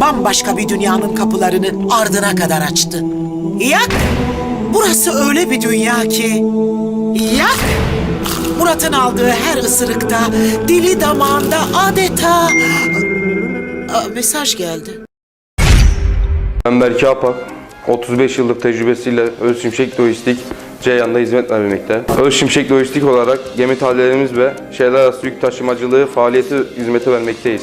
bambaşka bir dünyanın kapılarını ardına kadar açtı. Yak! Burası öyle bir dünya ki... Yak! Murat'ın aldığı her ısırıkta, dili damağında adeta... Aa, mesaj geldi. Ben Berke Apak. 35 yıllık tecrübesiyle Öz Şimşek Lojistik Ceyhan'da hizmet vermekte. Öz Şimşek Lojistik olarak gemi tahliyelerimiz ve şehirler arası yük taşımacılığı faaliyeti hizmeti vermekteyiz.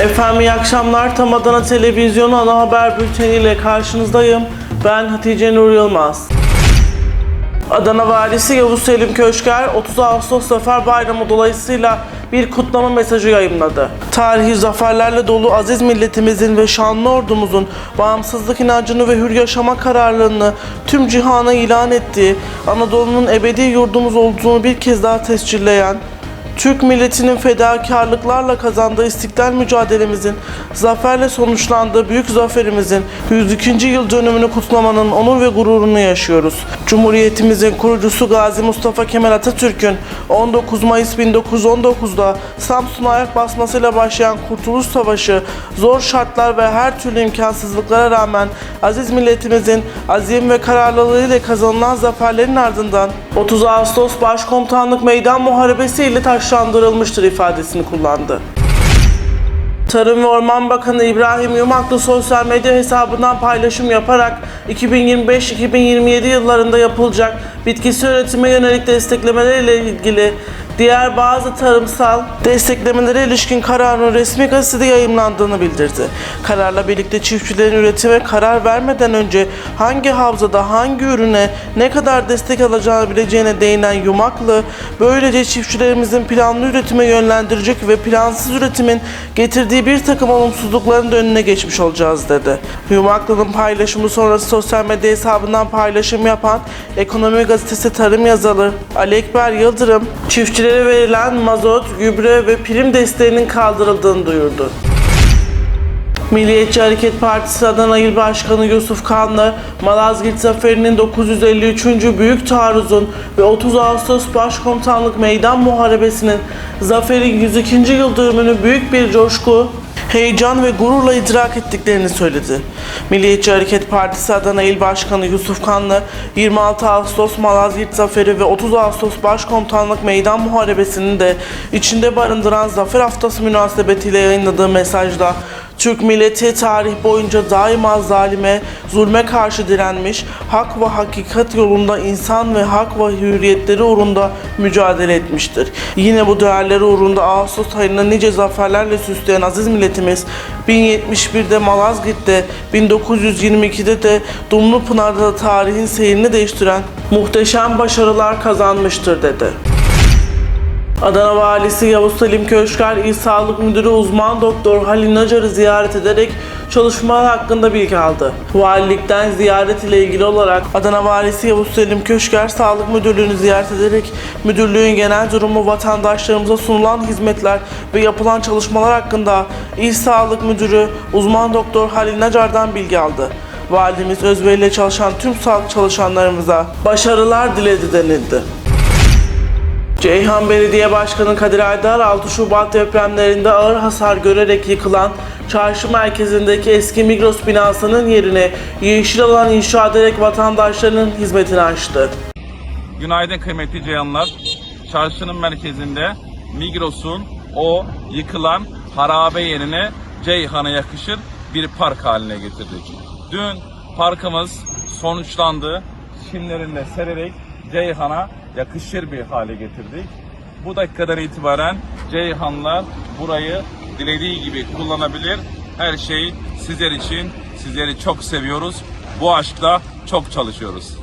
Efendim iyi akşamlar. Tam Adana Televizyonu ana haber bülteniyle karşınızdayım. Ben Hatice Nur Yılmaz. Adana Valisi Yavuz Selim Köşker 30 Ağustos Zafer Bayramı dolayısıyla bir kutlama mesajı yayımladı. Tarihi zaferlerle dolu aziz milletimizin ve şanlı ordumuzun bağımsızlık inancını ve hür yaşama kararlılığını tüm cihana ilan ettiği, Anadolu'nun ebedi yurdumuz olduğunu bir kez daha tescilleyen, Türk milletinin fedakarlıklarla kazandığı istiklal mücadelemizin zaferle sonuçlandığı büyük zaferimizin 102. yıl dönümünü kutlamanın onur ve gururunu yaşıyoruz. Cumhuriyetimizin kurucusu Gazi Mustafa Kemal Atatürk'ün 19 Mayıs 1919'da Samsun'a ayak basmasıyla başlayan Kurtuluş Savaşı zor şartlar ve her türlü imkansızlıklara rağmen aziz milletimizin azim ve kararlılığıyla kazanılan zaferlerin ardından 30 Ağustos Başkomutanlık Meydan Muharebesi ile taşlandırılmıştır ifadesini kullandı. Tarım ve Orman Bakanı İbrahim Yumaklı sosyal medya hesabından paylaşım yaparak 2025-2027 yıllarında yapılacak bitkisi üretime yönelik desteklemelerle ilgili diğer bazı tarımsal desteklemelere ilişkin kararın resmi gazetede yayımlandığını bildirdi. Kararla birlikte çiftçilerin üretime karar vermeden önce hangi havzada hangi ürüne ne kadar destek alacağını bileceğine değinen Yumaklı, böylece çiftçilerimizin planlı üretime yönlendirecek ve plansız üretimin getirdiği bir takım olumsuzlukların da önüne geçmiş olacağız dedi. Yumaklı'nın paylaşımı sonrası sosyal medya hesabından paylaşım yapan Ekonomi Gazetesi tarım yazarı Ali Ekber Yıldırım, çiftçilere verilen mazot, gübre ve prim desteğinin kaldırıldığını duyurdu. Milliyetçi Hareket Partisi Adana İl Başkanı Yusuf Kanlı, Malazgirt Zaferi'nin 953. Büyük Taarruz'un ve 30 Ağustos Başkomutanlık Meydan Muharebesi'nin zaferin 102. yıl dönümünü büyük bir coşku, heyecan ve gururla idrak ettiklerini söyledi. Milliyetçi Hareket Partisi Adana İl Başkanı Yusuf Kanlı, 26 Ağustos Malazgirt Zaferi ve 30 Ağustos Başkomutanlık Meydan Muharebesi'nin de içinde barındıran Zafer Haftası münasebetiyle yayınladığı mesajda Türk milleti tarih boyunca daima zalime, zulme karşı direnmiş, hak ve hakikat yolunda insan ve hak ve hürriyetleri uğrunda mücadele etmiştir. Yine bu değerleri uğrunda Ağustos ayında nice zaferlerle süsleyen aziz milletimiz 1071'de Malazgirt'te, 1922'de de Dumlupınar'da da tarihin seyrini değiştiren muhteşem başarılar kazanmıştır dedi. Adana Valisi Yavuz Selim Köşker, İl Sağlık Müdürü uzman doktor Halil Nacar'ı ziyaret ederek çalışmalar hakkında bilgi aldı. Valilikten ziyaret ile ilgili olarak Adana Valisi Yavuz Selim Köşker, Sağlık Müdürlüğü'nü ziyaret ederek müdürlüğün genel durumu vatandaşlarımıza sunulan hizmetler ve yapılan çalışmalar hakkında İl Sağlık Müdürü uzman doktor Halil Nacar'dan bilgi aldı. Valimiz özveriyle çalışan tüm sağlık çalışanlarımıza başarılar diledi denildi. Ceyhan Belediye Başkanı Kadir Aydar 6 Şubat depremlerinde ağır hasar görerek yıkılan çarşı merkezindeki eski Migros binasının yerine yeşil alan inşa ederek vatandaşlarının hizmetini açtı. Günaydın kıymetli Ceyhanlar. Çarşının merkezinde Migros'un o yıkılan harabe yerine Ceyhan'a yakışır bir park haline getirdik. Dün parkımız sonuçlandı. Çimlerinde sererek Ceyhan'a yakışır bir hale getirdik. Bu dakikadan itibaren Ceyhanlar burayı dilediği gibi kullanabilir. Her şey sizler için. Sizleri çok seviyoruz. Bu aşkla çok çalışıyoruz.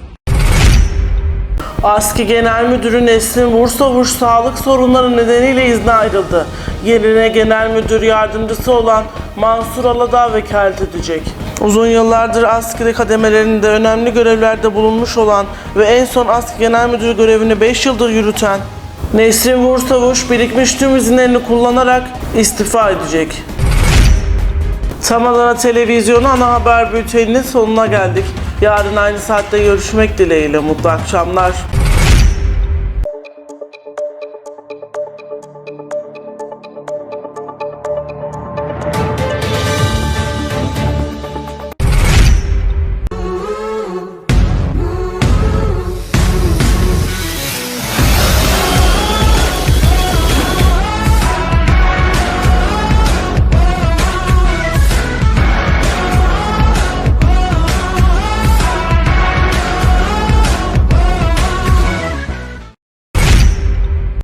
ASKİ Genel Müdürü Nesrin Vursavuş sağlık sorunları nedeniyle izne ayrıldı. Yerine Genel Müdür Yardımcısı olan Mansur Aladağ vekalet edecek. Uzun yıllardır ASKİ'de kademelerinde önemli görevlerde bulunmuş olan ve en son ASKİ Genel Müdürü görevini 5 yıldır yürüten Nesrin Vursavuş birikmiş tüm izinlerini kullanarak istifa edecek. Tam Adana Televizyonu ana haber bülteninin sonuna geldik. Yarın aynı saatte görüşmek dileğiyle. Mutlu akşamlar.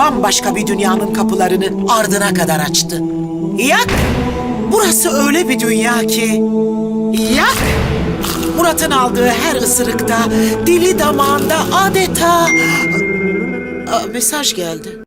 Bambaşka bir dünyanın kapılarını ardına kadar açtı. Yak! Burası öyle bir dünya ki... Yak! Murat'ın aldığı her ısırıkta, dili damağında adeta... Aa, mesaj geldi.